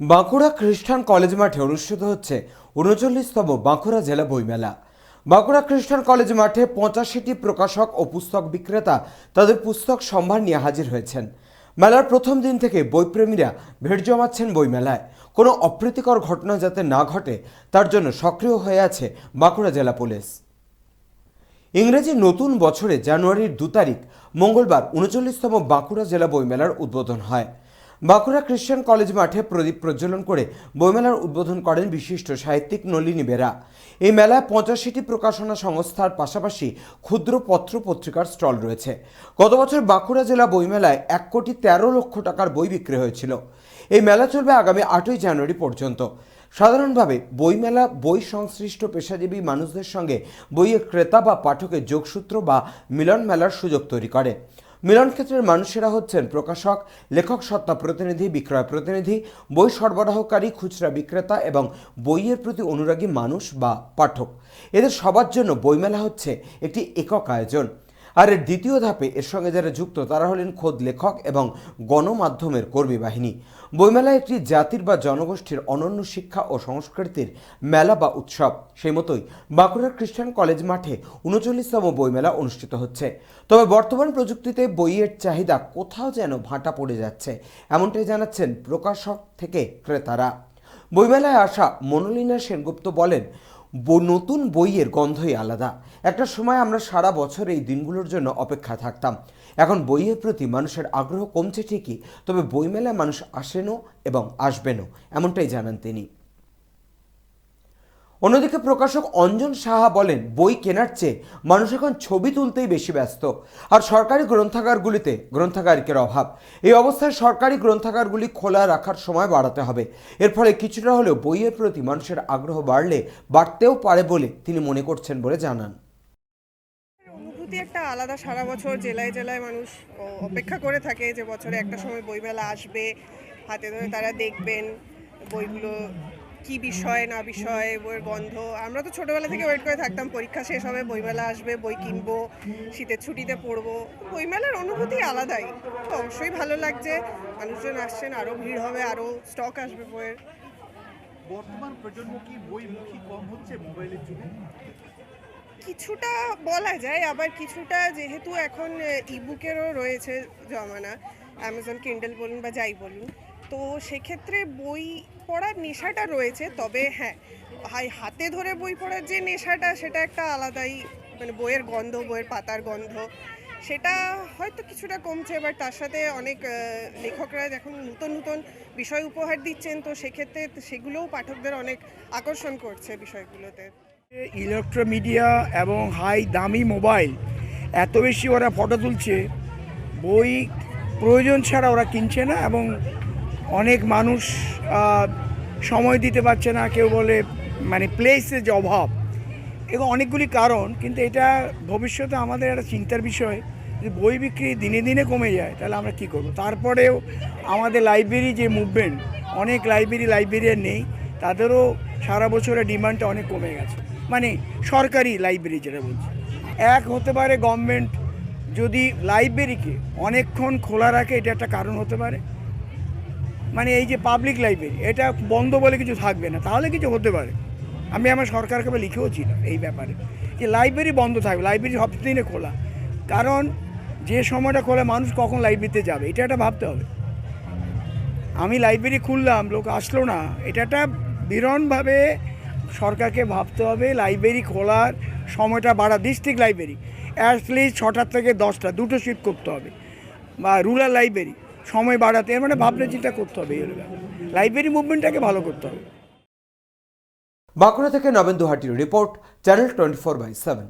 বাঁকুড়া খ্রিস্টান কলেজ মাঠে অনুষ্ঠিত হচ্ছে উনচল্লিশতম বাঁকুড়া জেলা বইমেলা। বাঁকুড়া খ্রিস্টান কলেজ মাঠে পঁচাশিটি প্রকাশক ও পুস্তক বিক্রেতা তাদের পুস্তক সম্ভার নিয়ে হাজির হয়েছেন। মেলার প্রথম দিন থেকে বইপ্রেমীরা ভিড় জমাচ্ছেন বইমেলায়। কোনো অপ্রীতিকর ঘটনা যাতে না ঘটে, তার জন্য সক্রিয় হয়ে আছে বাঁকুড়া জেলা পুলিশ। ইংরেজি নতুন বছরে জানুয়ারির দু তারিখ, মঙ্গলবার উনচল্লিশতম বাঁকুড়া জেলা বইমেলার উদ্বোধন হয়। বাঁকুড়া খ্রিস্টান কলেজ মাঠে প্রদীপ প্রজ্বলন করে বইমেলার উদ্বোধন করেন বিশিষ্ট সাহিত্যিক নলিনী বেরা। এই মেলায় পঁচাশিটি প্রকাশনা সংস্থার পাশাপাশি ক্ষুদ্র পত্র পত্রিকার স্টল রয়েছে। গত বছর বাঁকুড়া জেলা বইমেলায় এক কোটি তেরো লক্ষ টাকার বই বিক্রি হয়েছিল। এই মেলা চলবে আগামী আটই জানুয়ারি পর্যন্ত। সাধারণভাবে বইমেলা বই সংশ্লিষ্ট পেশাজীবী মানুষদের সঙ্গে বইয়ের ক্রেতা বা পাঠকের যোগসূত্র বা মিলন মেলার সুযোগ তৈরি করে। মিলন ক্ষেত্রের মানুষেরা হচ্ছেন প্রকাশক, লেখক, সত্তা প্রতিনিধি, বিক্রয় প্রতিনিধি, বই সরবরাহকারী, খুচরা বিক্রেতা এবং বইয়ের প্রতি অনুরাগী মানুষ বা পাঠক। এদের সবার জন্য বইমেলা হচ্ছে একটি একক আয়োজন। আর এর দ্বিতীয় ধাপে এর সঙ্গে যারা যুক্ত, তারা হলেন খোদ লেখক এবং গণমাধ্যমের কর্মী বাহিনী। বইমেলা একটি জাতির বা জনগোষ্ঠীর অনন্য শিক্ষা ও সংস্কৃতির মেলা বা উৎসব, সেই মতোই বাঁকুড়ার খ্রিস্টান কলেজ মাঠে উনচল্লিশতম বইমেলা অনুষ্ঠিত হচ্ছে। তবে বর্তমান প্রযুক্তিতে বইয়ের চাহিদা কোথাও যেন ভাঁটা পড়ে যাচ্ছে, এমনটাই জানাচ্ছেন প্রকাশক থেকে ক্রেতারা। বইমেলায় আসা মনোলিনা সেনগুপ্ত বলেন নতুন বইয়ের গন্ধই আলাদা। একটা সময় আমরা সারা বছর এই দিনগুলোর জন্য অপেক্ষা থাকতাম। এখন বইয়ের প্রতি মানুষের আগ্রহ কমছে ঠিকই, তবে বইমেলায় মানুষ আসেনও এবং আসবেনও, এমনটাই জানান তিনি। অন্যদিকে প্রকাশক অঞ্জন সাহা বলেন, বই কেনার চেয়ে মানুষ এখন ছবি তুলতেই বেশি ব্যস্ত। আর সরকারি গ্রন্থাগারগুলিতে গ্রন্থাগারিকের অভাব। এই অবস্থায় সরকারি গ্রন্থাগারগুলি খোলা রাখার সময় বাড়াতে হবে। এর ফলে কিছুটা হলেও বইয়ের প্রতি মানুষের আগ্রহ বাড়লে বাড়তেও পারে বলে তিনি মনে করছেন বলে জানান। অনুভূতি একটা আলাদা, সারা বছর জেলায় জেলায় মানুষ অপেক্ষা করে থাকে যে বছরে একটা সময় বইমেলা আসবে, হাতে ধরে তারা দেখবেন বইগুলো কি বিষয় না বিষয় বইয়ের গন্ধ। আমরা তো ছোটবেলা থেকে ওয়েট করে থাকতাম পরীক্ষা শেষ হবে বইমেলা আসবে বই কিনবো শীতের ছুটিতে পড়ব। বইমেলার অনুভূতি আলাদাই। তো অবশ্যই ভালো লাগছে মানুষজন আসছেন আরও ভিড় হবে আরও স্টক আসবে বইয়ের। বর্তমান প্রজন্ম কি বইমুখী কম হচ্ছে মোবাইলের যুগে? কিছুটা বলা যায় আবার কিছুটা যেহেতু এখন ইবুকেরও রয়েছে জমানা। অ্যামাজন কিন্ডেল বলুন বা যাই বলুন। তো সেক্ষেত্রে বই পড়ার নেশাটা রয়েছে, তবে হ্যাঁ হাই- হাতে ধরে বই পড়ার যে নেশাটা, সেটা একটা আলাদাই মানে বইয়ের গন্ধ, বইয়ের পাতার গন্ধ, সেটা হয়তো কিছুটা কমছে এবার তার সাথে অনেক লেখকরা এখন নতুন নতুন বিষয় উপহার দিচ্ছেন, তো সেক্ষেত্রে সেগুলোও পাঠকদের অনেক আকর্ষণ করছে বিষয়গুলোতে। ইলেকট্রোমিডিয়া এবং হাই দামি মোবাইল, এত বেশি ওরা ফটো তুলছে, বই প্রয়োজন ছাড়া ওরা কিনছে না এবং অনেক মানুষ সময় দিতে পারছে না, কেউ বলে মানে প্লেসের যে অভাব। এবং অনেকগুলি কারণ, কিন্তু এটা ভবিষ্যতে আমাদের একটা চিন্তার বিষয়, যে বই বিক্রি দিনে দিনে কমে যায়, তাহলে আমরা কী করব? তারপরেও আমাদের লাইব্রেরি যে মুভমেন্ট অনেক লাইব্রেরি লাইব্রেরিয়ান নেই, তাদেরও সারা বছরের ডিমান্ডটা অনেক কমে গেছে। মানে সরকারি লাইব্রেরি যেটা বলছি। এক হতে পারে গভর্নমেন্ট যদি লাইব্রেরিকে অনেকক্ষণ খোলা রাখে, এটা একটা কারণ হতে পারে। মানে এই যে পাবলিক লাইব্রেরি এটা বন্ধ বলে কিছু থাকবে না, তাহলে কিছু হতে পারে। আমি আমার সরকারকে লিখেও ছিলাম এই ব্যাপারে, যে লাইব্রেরি বন্ধ থাকবে লাইব্রেরি সব দিনে খোলা। কারণ যে সময়টা খোলা, মানুষ কখন লাইব্রেরিতে যাবে, এটা একটা ভাবতে হবে। আমি লাইব্রেরি খুললাম, লোক আসলো না, এটা একটা বিরনভাবে সরকারকে ভাবতে হবে লাইব্রেরি খোলার সময়টা বাড়া ডিস্ট্রিক্ট লাইব্রেরি অ্যাটলিস্ট ছটার থেকে দশটা, দুটো শিফট করতে হবে। বা রুরাল লাইব্রেরি সময় বাড়াতে, এর মানে ভাবনা চিন্তা করতে হবে লাইব্রেরি মুভমেন্টটাকে ভালো করতে হবে। বাঁকুড়া থেকে Nabendu হাটির report channel twenty four by seven